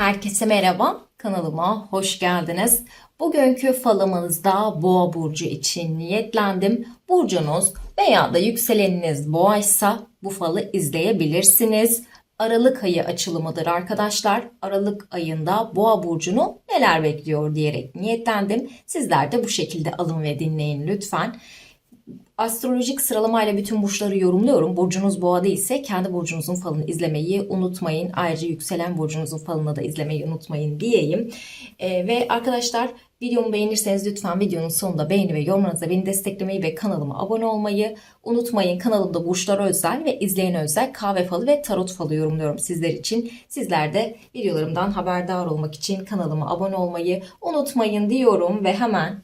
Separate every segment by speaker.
Speaker 1: Herkese merhaba, kanalıma hoş geldiniz. Bugünkü falımızda Boğa burcu için niyetlendim. Burcunuz veya da yükseleniniz Boğaysa bu falı izleyebilirsiniz. Aralık ayı açılımıdır arkadaşlar. Aralık ayında Boğa burcunu neler bekliyor diyerek niyetlendim. Sizler de bu şekilde alın ve dinleyin lütfen. Astrolojik sıralamayla bütün burçları yorumluyorum. Burcunuz boğada ise kendi burcunuzun falını izlemeyi unutmayın. Ayrıca yükselen burcunuzun falını da izlemeyi unutmayın diyeyim. Ee, ve arkadaşlar videomu beğenirseniz lütfen videonun sonunda beğeni ve yorumlarınızla beni desteklemeyi ve kanalıma abone olmayı unutmayın. Kanalımda burçlara özel ve izleyene özel kahve falı ve tarot falı yorumluyorum sizler için. Sizler de videolarımdan haberdar olmak için kanalıma abone olmayı unutmayın diyorum ve hemen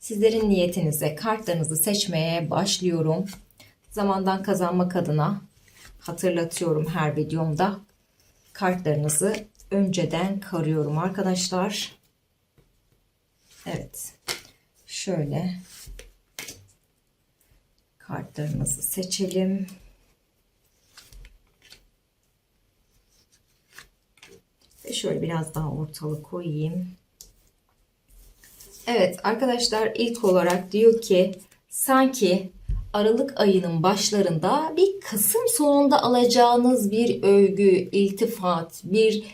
Speaker 1: Sizlerin niyetinize kartlarınızı seçmeye başlıyorum. Zamandan kazanmak adına hatırlatıyorum her videomda. Kartlarınızı önceden karıyorum arkadaşlar. Evet. Şöyle kartlarımızı seçelim. Ve şöyle biraz daha ortalık koyayım. Evet arkadaşlar ilk olarak diyor ki sanki Aralık ayının başlarında bir Kasım sonunda alacağınız bir övgü, iltifat, bir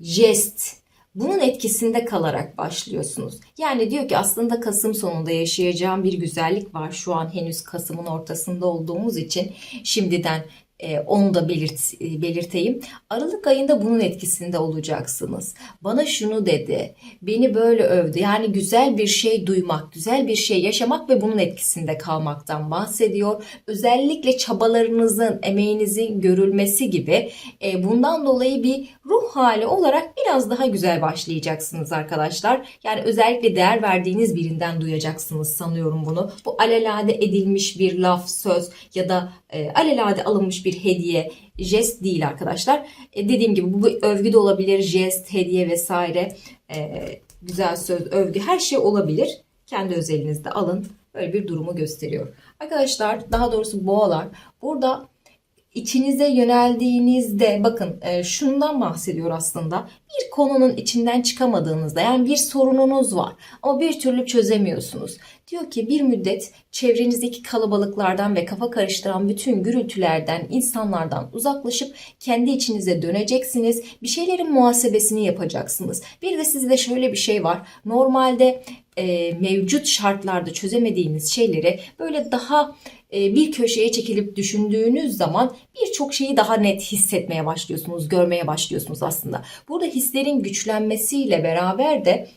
Speaker 1: jest bunun etkisinde kalarak başlıyorsunuz. Yani diyor ki aslında Kasım sonunda yaşayacağım bir güzellik var. Şu an henüz Kasım'ın ortasında olduğumuz için şimdiden e, onu da belirt, e, belirteyim. Aralık ayında bunun etkisinde olacaksınız. Bana şunu dedi, beni böyle övdü. Yani güzel bir şey duymak, güzel bir şey yaşamak ve bunun etkisinde kalmaktan bahsediyor. Özellikle çabalarınızın, emeğinizin görülmesi gibi e, bundan dolayı bir ruh hali olarak biraz daha güzel başlayacaksınız arkadaşlar. Yani özellikle değer verdiğiniz birinden duyacaksınız sanıyorum bunu. Bu alelade edilmiş bir laf, söz ya da e, alelade alınmış bir hediye, jest değil arkadaşlar. E, dediğim gibi bu bir övgü de olabilir, jest, hediye vesaire, e, güzel söz, övgü her şey olabilir. Kendi özelinizde alın. Böyle bir durumu gösteriyor. Arkadaşlar daha doğrusu boğalar burada içinize yöneldiğinizde bakın e, şundan bahsediyor aslında. Bir konunun içinden çıkamadığınızda yani bir sorununuz var ama bir türlü çözemiyorsunuz. Diyor ki bir müddet çevrenizdeki kalabalıklardan ve kafa karıştıran bütün gürültülerden, insanlardan uzaklaşıp kendi içinize döneceksiniz. Bir şeylerin muhasebesini yapacaksınız. Bir de sizde şöyle bir şey var. Normalde e, mevcut şartlarda çözemediğiniz şeyleri böyle daha bir köşeye çekilip düşündüğünüz zaman birçok şeyi daha net hissetmeye başlıyorsunuz, görmeye başlıyorsunuz aslında. Burada hislerin güçlenmesiyle beraber de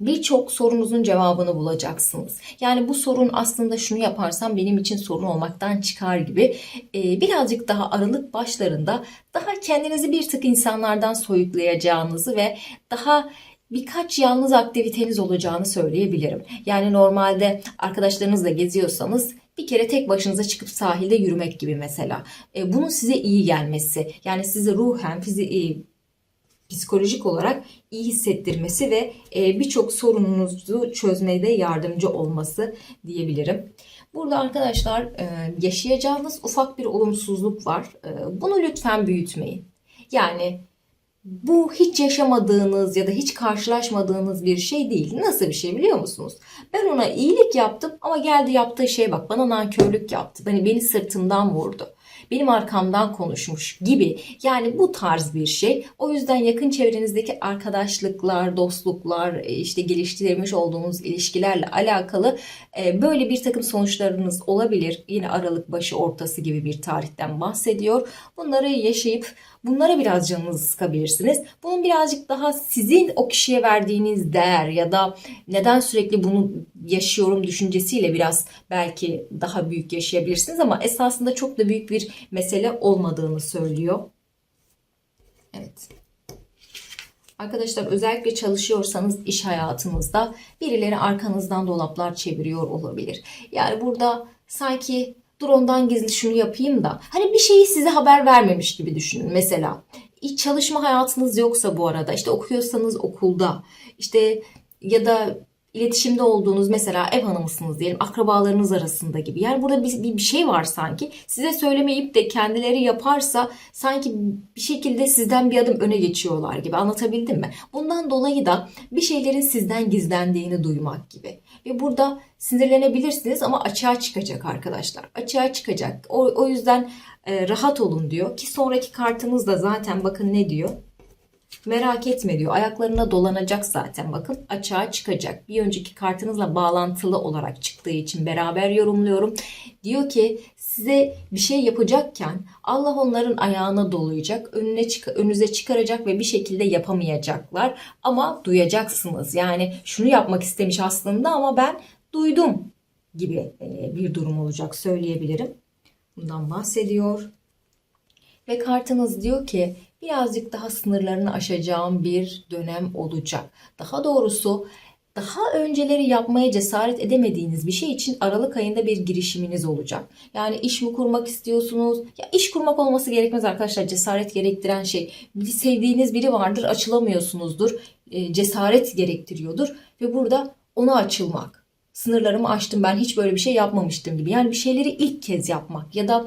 Speaker 1: birçok sorunuzun cevabını bulacaksınız. Yani bu sorun aslında şunu yaparsam benim için sorun olmaktan çıkar gibi e, birazcık daha aralık başlarında daha kendinizi bir tık insanlardan soyutlayacağınızı ve daha birkaç yalnız aktiviteniz olacağını söyleyebilirim. Yani normalde arkadaşlarınızla geziyorsanız bir kere tek başınıza çıkıp sahilde yürümek gibi mesela. E, bunun size iyi gelmesi, yani sizi ruhen, fizi, psikolojik olarak iyi hissettirmesi ve e, birçok sorununuzu çözmede yardımcı olması diyebilirim. Burada arkadaşlar e, yaşayacağınız ufak bir olumsuzluk var. E, bunu lütfen büyütmeyin. Yani bu hiç yaşamadığınız ya da hiç karşılaşmadığınız bir şey değil. Nasıl bir şey biliyor musunuz? Ben ona iyilik yaptım ama geldi yaptığı şey bak bana nankörlük yaptı. Hani beni sırtımdan vurdu benim arkamdan konuşmuş gibi. Yani bu tarz bir şey. O yüzden yakın çevrenizdeki arkadaşlıklar, dostluklar, e, işte geliştirmiş olduğunuz ilişkilerle alakalı e, böyle bir takım sonuçlarınız olabilir. Yine Aralık başı ortası gibi bir tarihten bahsediyor. Bunları yaşayıp bunlara biraz canınızı sıkabilirsiniz. Bunun birazcık daha sizin o kişiye verdiğiniz değer ya da neden sürekli bunu yaşıyorum düşüncesiyle biraz belki daha büyük yaşayabilirsiniz ama esasında çok da büyük bir mesele olmadığını söylüyor. Evet. Arkadaşlar özellikle çalışıyorsanız iş hayatınızda birileri arkanızdan dolaplar çeviriyor olabilir. Yani burada sanki dur ondan gizli şunu yapayım da hani bir şeyi size haber vermemiş gibi düşünün. Mesela hiç çalışma hayatınız yoksa bu arada işte okuyorsanız okulda işte ya da iletişimde olduğunuz mesela ev hanımısınız diyelim akrabalarınız arasında gibi. Yani burada bir, bir, şey var sanki. Size söylemeyip de kendileri yaparsa sanki bir şekilde sizden bir adım öne geçiyorlar gibi. Anlatabildim mi? Bundan dolayı da bir şeylerin sizden gizlendiğini duymak gibi. Ve burada sinirlenebilirsiniz ama açığa çıkacak arkadaşlar. Açığa çıkacak. O, o yüzden e, rahat olun diyor ki sonraki kartınız da zaten bakın ne diyor? Merak etme diyor. Ayaklarına dolanacak zaten bakın açığa çıkacak. Bir önceki kartınızla bağlantılı olarak çıktığı için beraber yorumluyorum. Diyor ki size bir şey yapacakken Allah onların ayağına dolayacak, önüne çık önünüze çıkaracak ve bir şekilde yapamayacaklar. Ama duyacaksınız. Yani şunu yapmak istemiş aslında ama ben duydum gibi e, bir durum olacak söyleyebilirim. Bundan bahsediyor. Ve kartınız diyor ki birazcık daha sınırlarını aşacağım bir dönem olacak. Daha doğrusu daha önceleri yapmaya cesaret edemediğiniz bir şey için Aralık ayında bir girişiminiz olacak. Yani iş mi kurmak istiyorsunuz? Ya iş kurmak olması gerekmez arkadaşlar. Cesaret gerektiren şey. Bir sevdiğiniz biri vardır, açılamıyorsunuzdur. E, cesaret gerektiriyordur ve burada ona açılmak. Sınırlarımı aştım ben hiç böyle bir şey yapmamıştım gibi. Yani bir şeyleri ilk kez yapmak ya da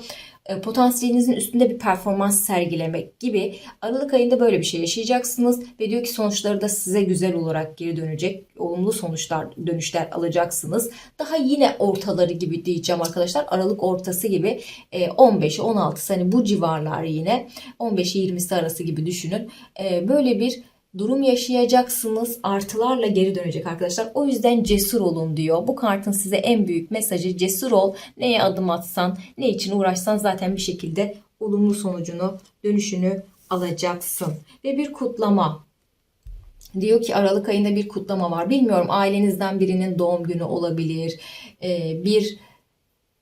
Speaker 1: potansiyelinizin üstünde bir performans sergilemek gibi Aralık ayında böyle bir şey yaşayacaksınız ve diyor ki sonuçları da size güzel olarak geri dönecek. Olumlu sonuçlar, dönüşler alacaksınız. Daha yine ortaları gibi diyeceğim arkadaşlar. Aralık ortası gibi 15'i 16'sı hani bu civarlar yine 15'i 20'si arası gibi düşünün. E, böyle bir durum yaşayacaksınız. Artılarla geri dönecek arkadaşlar. O yüzden cesur olun diyor. Bu kartın size en büyük mesajı cesur ol. Neye adım atsan, ne için uğraşsan zaten bir şekilde olumlu sonucunu, dönüşünü alacaksın. Ve bir kutlama. Diyor ki Aralık ayında bir kutlama var. Bilmiyorum ailenizden birinin doğum günü olabilir. Bir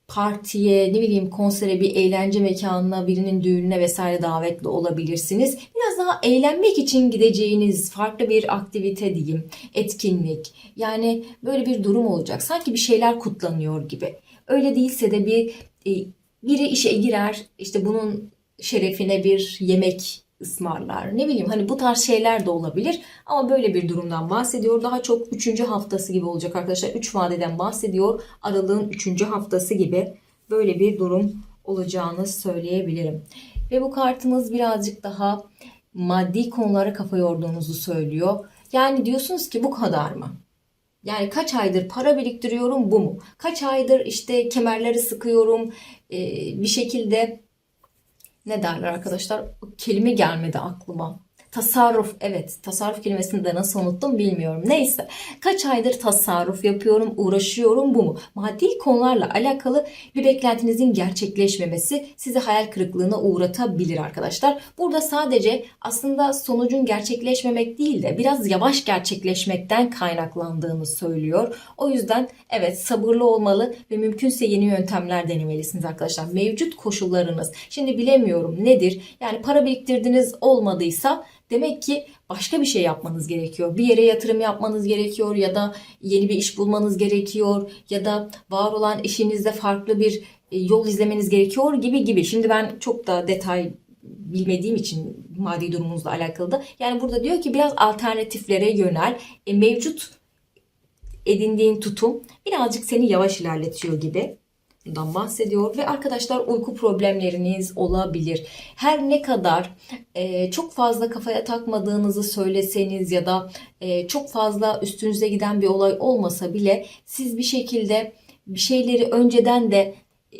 Speaker 1: partiye, ne bileyim konsere, bir eğlence mekanına, birinin düğününe vesaire davetli olabilirsiniz. Biraz daha eğlenmek için gideceğiniz farklı bir aktivite diyeyim, etkinlik. Yani böyle bir durum olacak. Sanki bir şeyler kutlanıyor gibi. Öyle değilse de bir e, biri işe girer, işte bunun şerefine bir yemek ısmarlar. Ne bileyim hani bu tarz şeyler de olabilir. Ama böyle bir durumdan bahsediyor. Daha çok 3. haftası gibi olacak arkadaşlar. 3 vadeden bahsediyor. Aralığın 3. haftası gibi böyle bir durum olacağını söyleyebilirim. Ve bu kartımız birazcık daha maddi konulara kafa yorduğunuzu söylüyor. Yani diyorsunuz ki bu kadar mı? Yani kaç aydır para biriktiriyorum bu mu? Kaç aydır işte kemerleri sıkıyorum bir şekilde ne derler arkadaşlar? O kelime gelmedi aklıma. Tasarruf evet tasarruf kelimesini de nasıl unuttum bilmiyorum. Neyse kaç aydır tasarruf yapıyorum uğraşıyorum bu mu? Maddi konularla alakalı bir beklentinizin gerçekleşmemesi sizi hayal kırıklığına uğratabilir arkadaşlar. Burada sadece aslında sonucun gerçekleşmemek değil de biraz yavaş gerçekleşmekten kaynaklandığını söylüyor. O yüzden evet sabırlı olmalı ve mümkünse yeni yöntemler denemelisiniz arkadaşlar. Mevcut koşullarınız şimdi bilemiyorum nedir? Yani para biriktirdiniz olmadıysa Demek ki başka bir şey yapmanız gerekiyor. Bir yere yatırım yapmanız gerekiyor ya da yeni bir iş bulmanız gerekiyor ya da var olan işinizde farklı bir e, yol izlemeniz gerekiyor gibi gibi. Şimdi ben çok da detay bilmediğim için maddi durumunuzla alakalı da yani burada diyor ki biraz alternatiflere yönel. E, mevcut edindiğin tutum birazcık seni yavaş ilerletiyor gibi bundan bahsediyor ve arkadaşlar uyku problemleriniz olabilir. Her ne kadar e, çok fazla kafaya takmadığınızı söyleseniz ya da e, çok fazla üstünüze giden bir olay olmasa bile siz bir şekilde bir şeyleri önceden de e,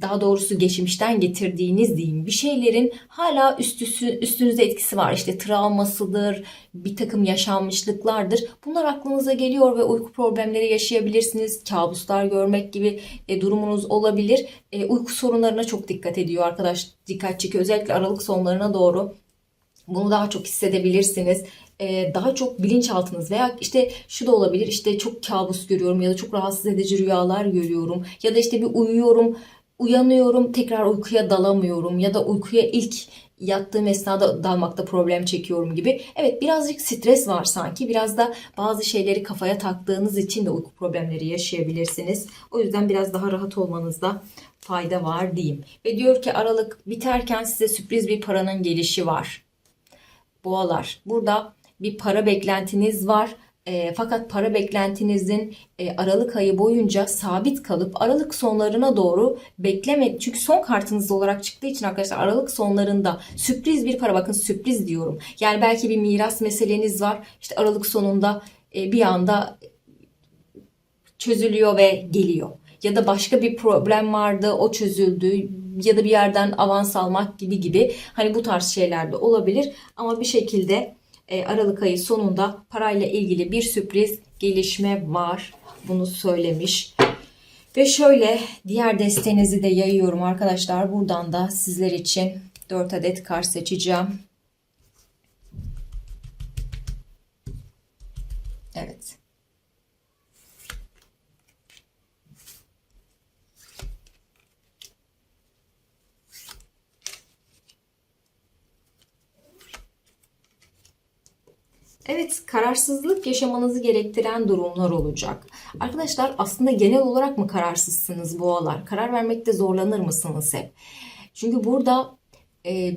Speaker 1: daha doğrusu geçmişten getirdiğiniz diyeyim bir şeylerin hala üstüsü, üstünüze etkisi var. İşte travmasıdır, bir takım yaşanmışlıklardır. Bunlar aklınıza geliyor ve uyku problemleri yaşayabilirsiniz. Kabuslar görmek gibi e, durumunuz olabilir. E, uyku sorunlarına çok dikkat ediyor arkadaş. Dikkat çekiyor. Özellikle aralık sonlarına doğru bunu daha çok hissedebilirsiniz e, daha çok bilinçaltınız veya işte şu da olabilir işte çok kabus görüyorum ya da çok rahatsız edici rüyalar görüyorum ya da işte bir uyuyorum uyanıyorum tekrar uykuya dalamıyorum ya da uykuya ilk yattığım esnada dalmakta problem çekiyorum gibi. Evet birazcık stres var sanki. Biraz da bazı şeyleri kafaya taktığınız için de uyku problemleri yaşayabilirsiniz. O yüzden biraz daha rahat olmanızda fayda var diyeyim. Ve diyor ki Aralık biterken size sürpriz bir paranın gelişi var. Boğalar. Burada bir para beklentiniz var E, fakat para beklentinizin e, Aralık ayı boyunca sabit kalıp Aralık sonlarına doğru bekleme çünkü son kartınız olarak çıktığı için arkadaşlar Aralık sonlarında sürpriz bir para bakın sürpriz diyorum. Yani belki bir miras meseleniz var. İşte Aralık sonunda e, bir anda çözülüyor ve geliyor. Ya da başka bir problem vardı, o çözüldü ya da bir yerden avans almak gibi gibi hani bu tarz şeyler de olabilir ama bir şekilde e, Aralık ayı sonunda parayla ilgili bir sürpriz gelişme var. Bunu söylemiş. Ve şöyle diğer destenizi de yayıyorum arkadaşlar. Buradan da sizler için 4 adet kart seçeceğim. Evet. Evet, kararsızlık yaşamanızı gerektiren durumlar olacak. Arkadaşlar aslında genel olarak mı kararsızsınız boğalar? Karar vermekte zorlanır mısınız hep? Çünkü burada e,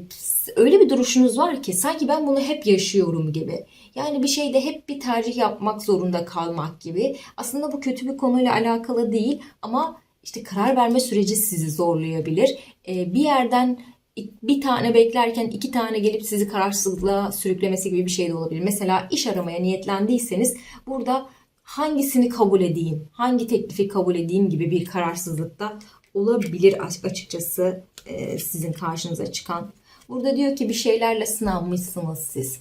Speaker 1: öyle bir duruşunuz var ki sanki ben bunu hep yaşıyorum gibi. Yani bir şeyde hep bir tercih yapmak zorunda kalmak gibi. Aslında bu kötü bir konuyla alakalı değil ama işte karar verme süreci sizi zorlayabilir. E, bir yerden bir tane beklerken iki tane gelip sizi kararsızlığa sürüklemesi gibi bir şey de olabilir. Mesela iş aramaya niyetlendiyseniz burada hangisini kabul edeyim, hangi teklifi kabul edeyim gibi bir kararsızlıkta olabilir açıkçası sizin karşınıza çıkan. Burada diyor ki bir şeylerle sınanmışsınız siz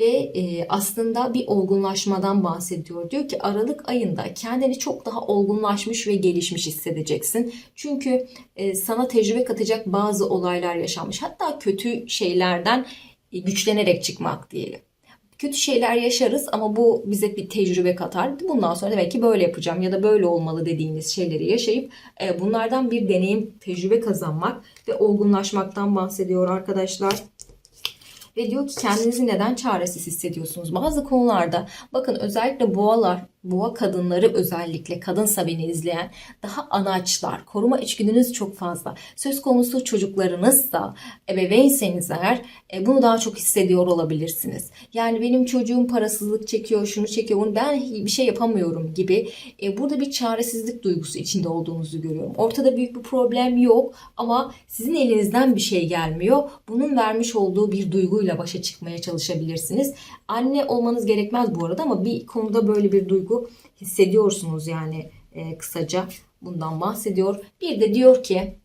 Speaker 1: ve e, aslında bir olgunlaşmadan bahsediyor. Diyor ki Aralık ayında kendini çok daha olgunlaşmış ve gelişmiş hissedeceksin. Çünkü e, sana tecrübe katacak bazı olaylar yaşanmış. Hatta kötü şeylerden e, güçlenerek çıkmak diyelim. Kötü şeyler yaşarız ama bu bize bir tecrübe katar. Bundan sonra demek ki böyle yapacağım ya da böyle olmalı dediğiniz şeyleri yaşayıp e, bunlardan bir deneyim, tecrübe kazanmak ve olgunlaşmaktan bahsediyor arkadaşlar ve diyor ki kendinizi neden çaresiz hissediyorsunuz? Bazı konularda bakın özellikle boğalar, boğa kadınları özellikle kadınsa beni izleyen daha anaçlar, koruma içgüdünüz çok fazla. Söz konusu çocuklarınızsa, ebeveynseniz eğer e, bunu daha çok hissediyor olabilirsiniz. Yani benim çocuğum parasızlık çekiyor, şunu çekiyor, bunu ben bir şey yapamıyorum gibi. E, burada bir çaresizlik duygusu içinde olduğunuzu görüyorum. Ortada büyük bir problem yok ama sizin elinizden bir şey gelmiyor. Bunun vermiş olduğu bir duyguyla başa çıkmaya çalışabilirsiniz. Anne olmanız gerekmez bu arada ama bir konuda böyle bir duygu hissediyorsunuz yani e, kısaca bundan bahsediyor. Bir de diyor ki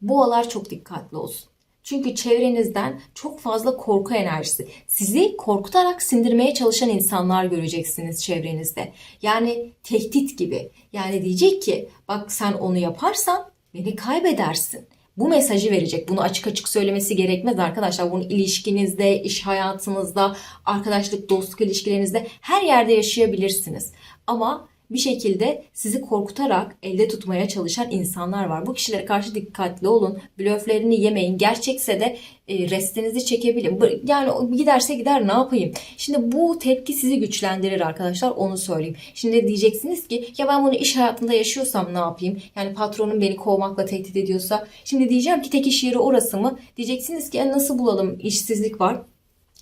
Speaker 1: boğalar çok dikkatli olsun. Çünkü çevrenizden çok fazla korku enerjisi, sizi korkutarak sindirmeye çalışan insanlar göreceksiniz çevrenizde. Yani tehdit gibi. Yani diyecek ki bak sen onu yaparsan beni kaybedersin bu mesajı verecek. Bunu açık açık söylemesi gerekmez arkadaşlar. Bunu ilişkinizde, iş hayatınızda, arkadaşlık, dostluk ilişkilerinizde her yerde yaşayabilirsiniz. Ama bir şekilde sizi korkutarak elde tutmaya çalışan insanlar var. Bu kişilere karşı dikkatli olun. Blöflerini yemeyin. Gerçekse de e, restinizi çekebilin. Yani giderse gider ne yapayım? Şimdi bu tepki sizi güçlendirir arkadaşlar. Onu söyleyeyim. Şimdi diyeceksiniz ki ya ben bunu iş hayatında yaşıyorsam ne yapayım? Yani patronum beni kovmakla tehdit ediyorsa. Şimdi diyeceğim ki tek iş yeri orası mı? Diyeceksiniz ki e, nasıl bulalım? İşsizlik var.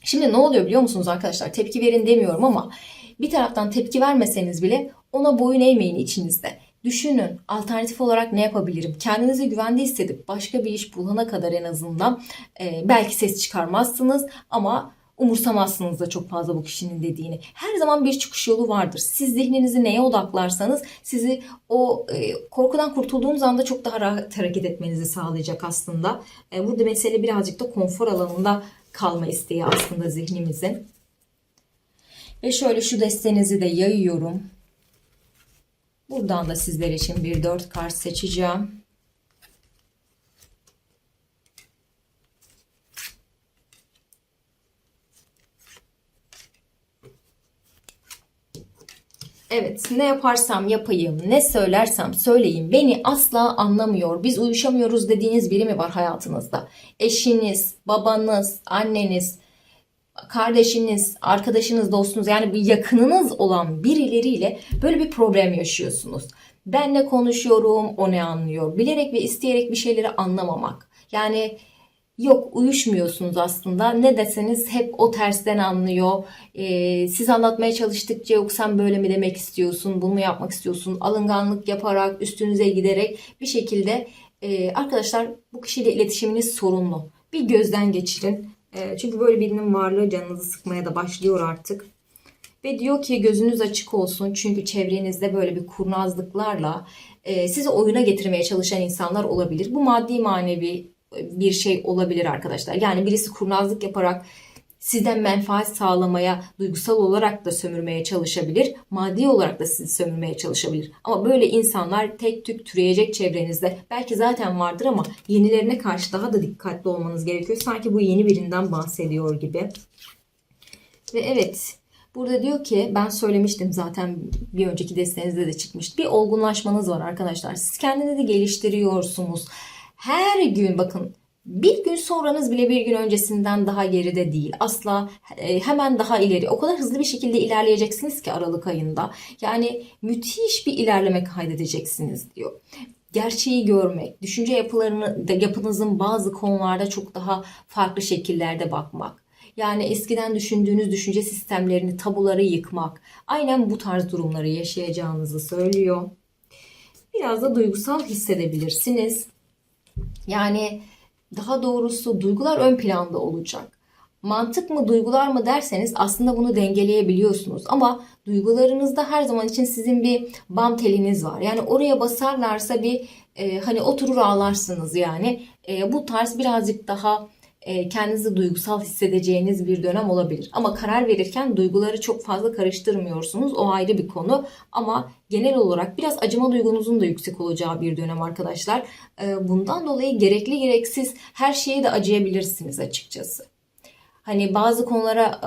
Speaker 1: Şimdi ne oluyor biliyor musunuz arkadaşlar? Tepki verin demiyorum ama bir taraftan tepki vermeseniz bile ona boyun eğmeyin içinizde. Düşünün alternatif olarak ne yapabilirim? Kendinizi güvende hissedip başka bir iş bulana kadar en azından e, belki ses çıkarmazsınız ama umursamazsınız da çok fazla bu kişinin dediğini. Her zaman bir çıkış yolu vardır. Siz zihninizi neye odaklarsanız sizi o e, korkudan kurtulduğunuz anda çok daha rahat hareket etmenizi sağlayacak aslında. E, burada mesele birazcık da konfor alanında kalma isteği aslında zihnimizin. Ve şöyle şu destenizi de yayıyorum. Buradan da sizler için bir dört kart seçeceğim. Evet ne yaparsam yapayım, ne söylersem söyleyeyim beni asla anlamıyor. Biz uyuşamıyoruz dediğiniz biri mi var hayatınızda? Eşiniz, babanız, anneniz, kardeşiniz, arkadaşınız, dostunuz yani bir yakınınız olan birileriyle böyle bir problem yaşıyorsunuz. Ben ne konuşuyorum, o ne anlıyor. Bilerek ve isteyerek bir şeyleri anlamamak. Yani yok uyuşmuyorsunuz aslında. Ne deseniz hep o tersten anlıyor. Ee, siz anlatmaya çalıştıkça yok sen böyle mi demek istiyorsun, bunu mu yapmak istiyorsun, alınganlık yaparak, üstünüze giderek bir şekilde e, arkadaşlar bu kişiyle iletişiminiz sorunlu. Bir gözden geçirin. E, çünkü böyle birinin varlığı canınızı sıkmaya da başlıyor artık. Ve diyor ki gözünüz açık olsun çünkü çevrenizde böyle bir kurnazlıklarla e, sizi oyuna getirmeye çalışan insanlar olabilir. Bu maddi manevi bir şey olabilir arkadaşlar. Yani birisi kurnazlık yaparak sizden menfaat sağlamaya, duygusal olarak da sömürmeye çalışabilir. Maddi olarak da sizi sömürmeye çalışabilir. Ama böyle insanlar tek tük türeyecek çevrenizde. Belki zaten vardır ama yenilerine karşı daha da dikkatli olmanız gerekiyor. Sanki bu yeni birinden bahsediyor gibi. Ve evet Burada diyor ki ben söylemiştim zaten bir önceki destenizde de çıkmıştı. Bir olgunlaşmanız var arkadaşlar. Siz kendinizi geliştiriyorsunuz. Her gün bakın bir gün sonranız bile bir gün öncesinden daha geride değil. Asla e, hemen daha ileri. O kadar hızlı bir şekilde ilerleyeceksiniz ki Aralık ayında. Yani müthiş bir ilerleme kaydedeceksiniz diyor. Gerçeği görmek, düşünce yapılarını, yapınızın bazı konularda çok daha farklı şekillerde bakmak. Yani eskiden düşündüğünüz düşünce sistemlerini, tabuları yıkmak. Aynen bu tarz durumları yaşayacağınızı söylüyor. Biraz da duygusal hissedebilirsiniz. Yani daha doğrusu duygular ön planda olacak. Mantık mı duygular mı derseniz aslında bunu dengeleyebiliyorsunuz. Ama duygularınızda her zaman için sizin bir bam teliniz var. Yani oraya basarlarsa bir e, hani oturur ağlarsınız yani. E, bu tarz birazcık daha kendinizi duygusal hissedeceğiniz bir dönem olabilir. Ama karar verirken duyguları çok fazla karıştırmıyorsunuz. O ayrı bir konu. Ama genel olarak biraz acıma duygunuzun da yüksek olacağı bir dönem arkadaşlar. E, bundan dolayı gerekli gereksiz her şeye de acıyabilirsiniz açıkçası. Hani bazı konulara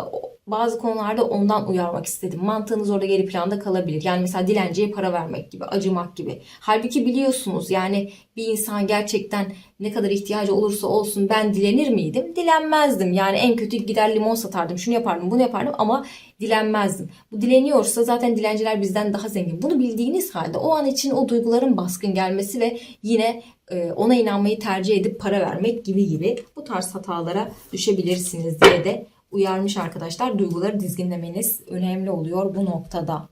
Speaker 1: bazı konularda ondan uyarmak istedim. Mantığınız orada geri planda kalabilir. Yani mesela dilenciye para vermek gibi, acımak gibi. Halbuki biliyorsunuz yani bir insan gerçekten ne kadar ihtiyacı olursa olsun ben dilenir miydim? Dilenmezdim. Yani en kötü gider limon satardım, şunu yapardım, bunu yapardım ama dilenmezdim. Bu dileniyorsa zaten dilenciler bizden daha zengin. Bunu bildiğiniz halde o an için o duyguların baskın gelmesi ve yine e, ona inanmayı tercih edip para vermek gibi gibi bu tarz hatalara düşebilirsiniz diye de uyarmış arkadaşlar. Duyguları dizginlemeniz önemli oluyor bu noktada.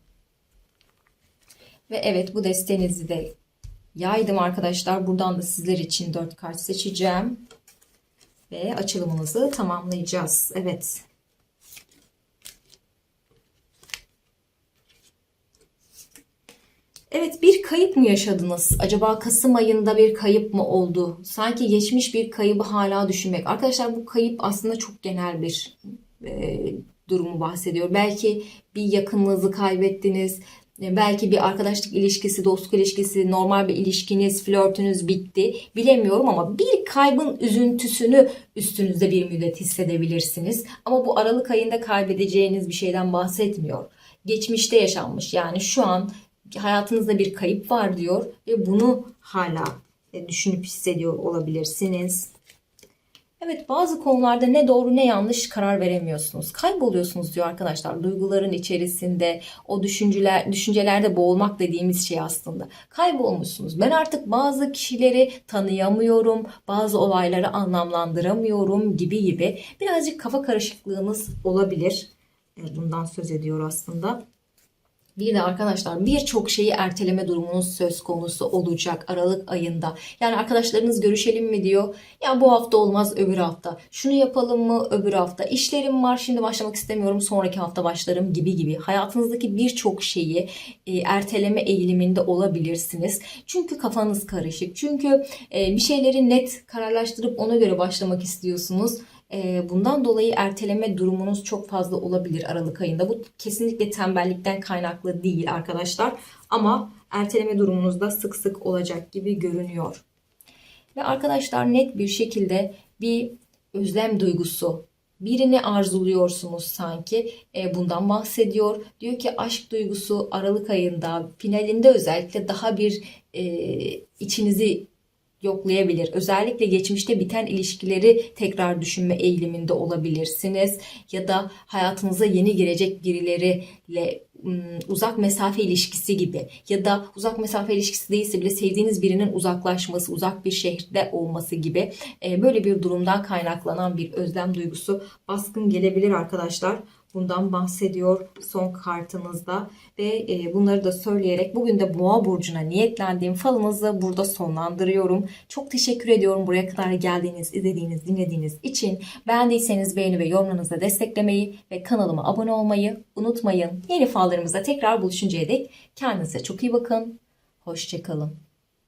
Speaker 1: Ve evet bu desteğinizi de yaydım arkadaşlar. Buradan da sizler için 4 kart seçeceğim. Ve açılımımızı tamamlayacağız. Evet. Evet bir kayıp mı yaşadınız? Acaba Kasım ayında bir kayıp mı oldu? Sanki geçmiş bir kaybı hala düşünmek. Arkadaşlar bu kayıp aslında çok genel bir e, durumu bahsediyor. Belki bir yakınınızı kaybettiniz. E, belki bir arkadaşlık ilişkisi, dostluk ilişkisi, normal bir ilişkiniz, flörtünüz bitti. Bilemiyorum ama bir kaybın üzüntüsünü üstünüzde bir müddet hissedebilirsiniz. Ama bu Aralık ayında kaybedeceğiniz bir şeyden bahsetmiyor. Geçmişte yaşanmış yani şu an hayatınızda bir kayıp var diyor ve bunu hala e, düşünüp hissediyor olabilirsiniz. Evet bazı konularda ne doğru ne yanlış karar veremiyorsunuz. Kayboluyorsunuz diyor arkadaşlar. Duyguların içerisinde o düşünceler düşüncelerde boğulmak dediğimiz şey aslında. Kaybolmuşsunuz. Ben artık bazı kişileri tanıyamıyorum. Bazı olayları anlamlandıramıyorum gibi gibi. Birazcık kafa karışıklığınız olabilir. E, bundan söz ediyor aslında. Bir de arkadaşlar birçok şeyi erteleme durumunuz söz konusu olacak Aralık ayında. Yani arkadaşlarınız görüşelim mi diyor. Ya bu hafta olmaz öbür hafta. Şunu yapalım mı öbür hafta. İşlerim var şimdi başlamak istemiyorum sonraki hafta başlarım gibi gibi. Hayatınızdaki birçok şeyi e, erteleme eğiliminde olabilirsiniz. Çünkü kafanız karışık. Çünkü e, bir şeyleri net kararlaştırıp ona göre başlamak istiyorsunuz. Bundan dolayı erteleme durumunuz çok fazla olabilir Aralık ayında. Bu kesinlikle tembellikten kaynaklı değil arkadaşlar. Ama erteleme durumunuzda sık sık olacak gibi görünüyor. Ve arkadaşlar net bir şekilde bir özlem duygusu, birini arzuluyorsunuz sanki bundan bahsediyor. Diyor ki aşk duygusu Aralık ayında finalinde özellikle daha bir içinizi yoklayabilir. Özellikle geçmişte biten ilişkileri tekrar düşünme eğiliminde olabilirsiniz. Ya da hayatınıza yeni girecek birileriyle uzak mesafe ilişkisi gibi ya da uzak mesafe ilişkisi değilse bile sevdiğiniz birinin uzaklaşması, uzak bir şehirde olması gibi böyle bir durumdan kaynaklanan bir özlem duygusu baskın gelebilir arkadaşlar. Bundan bahsediyor son kartınızda ve e, bunları da söyleyerek bugün de Boğa burcuna niyetlendiğim falınızı burada sonlandırıyorum. Çok teşekkür ediyorum buraya kadar geldiğiniz, izlediğiniz, dinlediğiniz için. Beğendiyseniz beğeni ve yorumlarınızla desteklemeyi ve kanalıma abone olmayı unutmayın. Yeni fallarımızda tekrar buluşuncaya dek kendinize çok iyi bakın. Hoşçakalın.